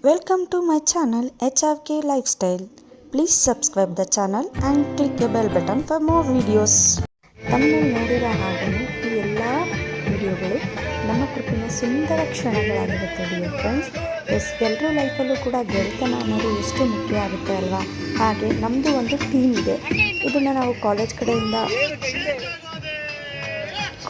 Welcome to my channel life Lifestyle. Please subscribe the channel and click the bell button for more videos. ತಮ್ಮಲ್ಲಿ ನೋಡಿರೋ ಹಾಗೆಯೇ ಈ ಎಲ್ಲ ವಿಡಿಯೋಗಳು ನಮ್ಮ ಟ್ರಿಪ್ಪಿನ ಸುಂದರ ಕ್ಷಣಗಳಾಗಿರುತ್ತೆ ಡಿಯರ್ ಫ್ರೆಂಡ್ಸ್ ಎಸ್ ಎಲ್ಲರೂ ಲೈಫಲ್ಲೂ ಕೂಡ ಗೆಳೆತನ ಅನ್ನೋದು ಎಷ್ಟು ಮುಖ್ಯ ಆಗುತ್ತೆ ಅಲ್ವಾ ಹಾಗೆ ನಮ್ಮದು ಒಂದು ಟೀಮ್ ಇದೆ ಇದನ್ನು ನಾವು ಕಾಲೇಜ್ ಕಡೆಯಿಂದ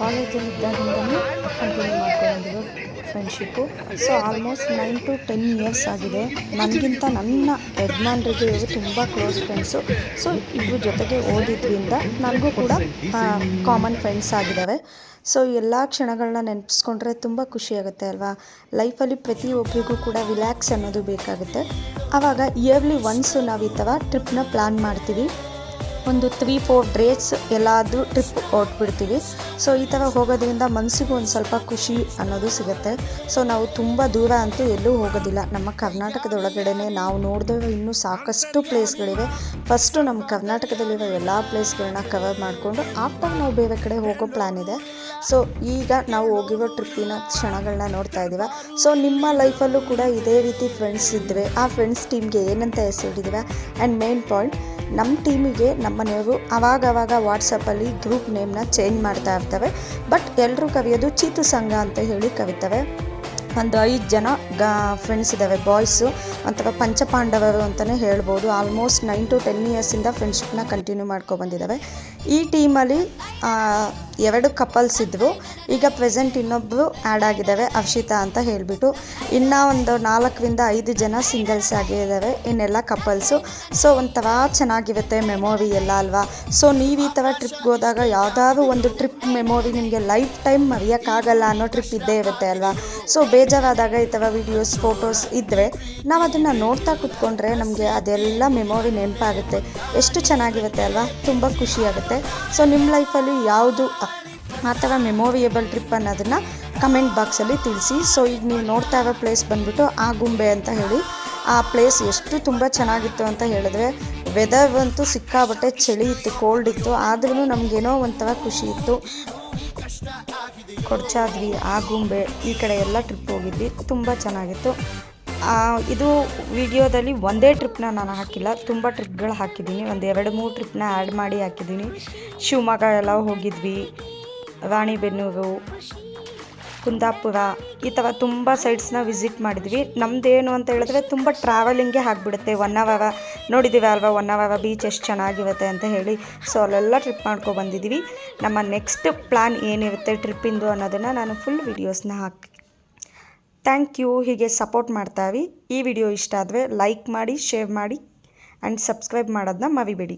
ಕಾಲೇಜಲ್ಲಿ ಇದ್ದಾಗಿಂದಲೂ ಕಂಟಿನ್ಯೂ ಮಾಡ್ಕೊಂಡಿದ್ದೀವಿ friendship so almost nine to ten years ಆಗಿದೆ. ನನಗಿಂತ ನನ್ನ ಯಜಮಾನ್ರಿಗೆ ಇವರು ತುಂಬ ಕ್ಲೋಸ್ ಫ್ರೆಂಡ್ಸು ಸೊ ಇಬ್ಬರು ಜೊತೆಗೆ ಓದಿದ್ರಿಂದ ನನಗೂ ಕೂಡ ಕಾಮನ್ ಫ್ರೆಂಡ್ಸ್ ಆಗಿದ್ದಾವೆ ಸೊ ಎಲ್ಲ ಕ್ಷಣಗಳನ್ನ ನೆನಪಿಸ್ಕೊಂಡ್ರೆ ತುಂಬ ಖುಷಿಯಾಗುತ್ತೆ ಅಲ್ವಾ? ಲೈಫಲ್ಲಿ ಪ್ರತಿಯೊಬ್ಬರಿಗೂ ಕೂಡ ರಿಲ್ಯಾಕ್ಸ್ ಅನ್ನೋದು ಬೇಕಾಗುತ್ತೆ. ಆವಾಗ ಇಯರ್ಲಿ ಒನ್ಸು ನಾವು ಈ ಥರ ಟ್ರಿಪ್ನ ಪ್ಲ್ಯಾನ್ ಮಾಡ್ತೀವಿ. ಒಂದು ತ್ರೀ ಫೋರ್ ಡೇಸ್ ಎಲ್ಲಾದರೂ ಟ್ರಿಪ್ ಹೊರಟ್ಬಿಡ್ತೀವಿ ಸೊ ಈ ಥರ ಹೋಗೋದ್ರಿಂದ ಮನಸ್ಸಿಗೂ ಒಂದು ಸ್ವಲ್ಪ ಖುಷಿ ಅನ್ನೋದು ಸಿಗುತ್ತೆ. ಸೊ ನಾವು ತುಂಬ ದೂರ ಅಂತೂ ಎಲ್ಲೂ ಹೋಗೋದಿಲ್ಲ. ನಮ್ಮ ಕರ್ನಾಟಕದ ಒಳಗಡೆ ನಾವು ನೋಡಿದ್ರೆ ಇನ್ನೂ ಸಾಕಷ್ಟು ಪ್ಲೇಸ್ಗಳಿವೆ ಫಸ್ಟು ನಮ್ಮ ಕರ್ನಾಟಕದಲ್ಲಿರೋ ಎಲ್ಲ ಪ್ಲೇಸ್ಗಳನ್ನ ಕವರ್ ಮಾಡಿಕೊಂಡು ಆಫ್ಟರ್ ನಾವು ಬೇರೆ ಕಡೆ ಹೋಗೋ ಪ್ಲ್ಯಾನ್ ಇದೆ. ಸೊ ಈಗ ನಾವು ಹೋಗಿರೋ ಟ್ರಿಪ್ಪಿನ ಕ್ಷಣಗಳನ್ನ ನೋಡ್ತಾ ಇದ್ದೀವ. ಸೊ ನಿಮ್ಮ ಲೈಫಲ್ಲೂ ಕೂಡ ಇದೇ ರೀತಿ ಫ್ರೆಂಡ್ಸ್ ಇದ್ದರೆ ಆ ಫ್ರೆಂಡ್ಸ್ ಟೀಮ್ಗೆ ಏನಂತ ಹೆಸರಿಟ್ಟಿದ್ದೀವ ಆ್ಯಂಡ್ ಮೇನ್ ಪಾಯಿಂಟ್ ನಮ್ಮ ಟೀಮಿಗೆ ನಮ್ಮ ಮನೆಯವರು ಅವಾಗವಾಗ ವಾಟ್ಸಪ್ಪಲ್ಲಿ ಗ್ರೂಪ್ ನೇಮ್ನ ಚೇಂಜ್ ಮಾಡ್ತಾ ಇರ್ತವೆ. ಬಟ್ ಎಲ್ಲರೂ ಕವಿಯೋದು ಚೀತು ಸಂಘ ಅಂತ ಹೇಳಿ ಕವಿತವೆ. ಒಂದು ಐದು ಜನ ಗಾ ಫ್ರೆಂಡ್ಸ್ ಇದ್ದಾವೆ ಬಾಯ್ಸು ಅಥವಾ ಪಂಚಪಾಂಡವರು ಅಂತಲೇ ಹೇಳ್ಬೋದು. ಆಲ್ಮೋಸ್ಟ್ ನೈನ್ ಟು ಟೆನ್ ಇಯರ್ಸಿಂದ ಫ್ರೆಂಡ್ಶಿಪ್ನ ಕಂಟಿನ್ಯೂ ಮಾಡ್ಕೊಬಂದಿದ್ದಾವೆ ಈ ಟೀಮಲ್ಲಿ ಎರಡು ಕಪಲ್ಸ್ ಇದ್ದರು ಈಗ ಪ್ರೆಸೆಂಟ್ ಇನ್ನೊಬ್ಬರು ಆ್ಯಡ್ ಆಗಿದ್ದಾವೆ ಅರ್ಷಿತಾ ಅಂತ ಹೇಳಿಬಿಟ್ಟು. ಇನ್ನೂ ಒಂದು ನಾಲ್ಕರಿಂದ ಐದು ಜನ ಸಿಂಗಲ್ಸ್ ಆಗಿದ್ದಾವೆ ಇನ್ನೆಲ್ಲ ಕಪಲ್ಸು ಸೊ ಒಂಥರ ಚೆನ್ನಾಗಿರುತ್ತೆ ಮೆಮೊರಿ ಎಲ್ಲ ಅಲ್ವಾ? ಸೊ ನೀವು ಈ ಥರ ಟ್ರಿಪ್ಗೆ ಹೋದಾಗ ಯಾವುದಾದ್ರು ಒಂದು ಟ್ರಿಪ್ ಮೆಮೊರಿ ನಿಮಗೆ ಲೈಫ್ ಟೈಮ್ ಮರೆಯೋಕ್ಕಾಗಲ್ಲ ಅನ್ನೋ ಟ್ರಿಪ್ ಇದ್ದೇ ಇರುತ್ತೆ ಅಲ್ವಾ? ಸೊ ಬೇಜಾರಾದಾಗ ಈ ಥರ ವೀಡಿಯೋಸ್ ಫೋಟೋಸ್ ಇದ್ದರೆ ನಾವು ಅದನ್ನು ನೋಡ್ತಾ ಕೂತ್ಕೊಂಡ್ರೆ ನಮಗೆ ಅದೆಲ್ಲ ಮೆಮೊರಿ ನೆನಪಾಗುತ್ತೆ. ಎಷ್ಟು ಚೆನ್ನಾಗಿರುತ್ತೆ ಅಲ್ವಾ? ತುಂಬ ಖುಷಿಯಾಗುತ್ತೆ. ಸೊ ನಿಮ್ಮ ಲೈಫಲ್ಲಿ ಯಾವುದು ಆ ಥರ ಮೆಮೊರಿಯಬಲ್ ಟ್ರಿಪ್ ಅನ್ನೋದನ್ನು ಕಮೆಂಟ್ ಬಾಕ್ಸಲ್ಲಿ ತಿಳಿಸಿ. ಸೊ ಈಗ ನೀವು ನೋಡ್ತಾ ಇರೋ ಪ್ಲೇಸ್ ಬಂದ್ಬಿಟ್ಟು ಆಗುಂಬೆ ಅಂತ ಹೇಳಿ, ಆ ಪ್ಲೇಸ್ ಎಷ್ಟು ತುಂಬ ಚೆನ್ನಾಗಿತ್ತು ಅಂತ ಹೇಳಿದ್ರೆ ವೆದರ್ ಅಂತೂ ಸಿಕ್ಕಾಬಟ್ಟೆ ಚಳಿ ಇತ್ತು ಕೋಲ್ಡ್ ಇತ್ತು ಆದ್ರೂ ನಮಗೇನೋ ಒಂಥರ ಖುಷಿ ಇತ್ತು. ಕೊಡ್ಚಾದ್ವಿ ಆಗುಂಬೆ ಈ ಕಡೆ ಎಲ್ಲ ಟ್ರಿಪ್ ಹೋಗಿದ್ವಿ, ತುಂಬ ಚೆನ್ನಾಗಿತ್ತು. ಇದು ವಿಡಿಯೋದಲ್ಲಿ ಒಂದೇ ಟ್ರಿಪ್ನ ನಾನು ಹಾಕಿಲ್ಲ. ತುಂಬ ಟ್ರಿಪ್ಗಳು ಹಾಕಿದ್ದೀನಿ. ಒಂದು ಎರಡು, ಮೂರು ಟ್ರಿಪ್ನ ಆ್ಯಡ್ ಮಾಡಿ ಹಾಕಿದ್ದೀನಿ. ಶಿವಮೊಗ್ಗ ಎಲ್ಲ ಹೋಗಿದ್ವಿ. ರಾಣಿಬೆನ್ನೂರು, ಕುಂದಾಪುರ ಈ ಥರ ತುಂಬ ಸೈಡ್ಸ್ನ ವಿಸಿಟ್ ಮಾಡಿದ್ವಿ. ನಮ್ಮದೇನು ಅಂತ ಹೇಳಿದ್ರೆ ತುಂಬ ಟ್ರಾವೆಲಿಂಗೇ ಆಗಿಬಿಡುತ್ತೆ. ಒನ್ ಅವರ ನೋಡಿದ್ದೀವಿ ಅಲ್ವಾ? ಒನ್ ಅವರ ಬೀಚ್ ಎಷ್ಟು ಚೆನ್ನಾಗಿರುತ್ತೆ ಅಂತ ಹೇಳಿ. ಸೊ ಅಲ್ಲೆಲ್ಲ ಟ್ರಿಪ್ ಮಾಡ್ಕೊ ಬಂದಿದ್ದೀವಿ ನಮ್ಮ ನೆಕ್ಸ್ಟ್ ಪ್ಲ್ಯಾನ್ ಏನಿರುತ್ತೆ ಟ್ರಿಪ್ಪಿಂದು ಅನ್ನೋದನ್ನು ನಾನು ಫುಲ್ ವೀಡಿಯೋಸ್ನ ಹಾಕಿ ಥ್ಯಾಂಕ್ ಯು, ಹೀಗೆ ಸಪೋರ್ಟ್ ಮಾಡ್ತಾವಿ. ಈ ವಿಡಿಯೋ ಇಷ್ಟ ಆದರೆ ಲೈಕ್ ಮಾಡಿ, ಶೇರ್ ಮಾಡಿ ಆ್ಯಂಡ್ ಸಬ್ಸ್ಕ್ರೈಬ್ ಮಾಡೋದನ್ನ ಮರಿಬೇಡಿ.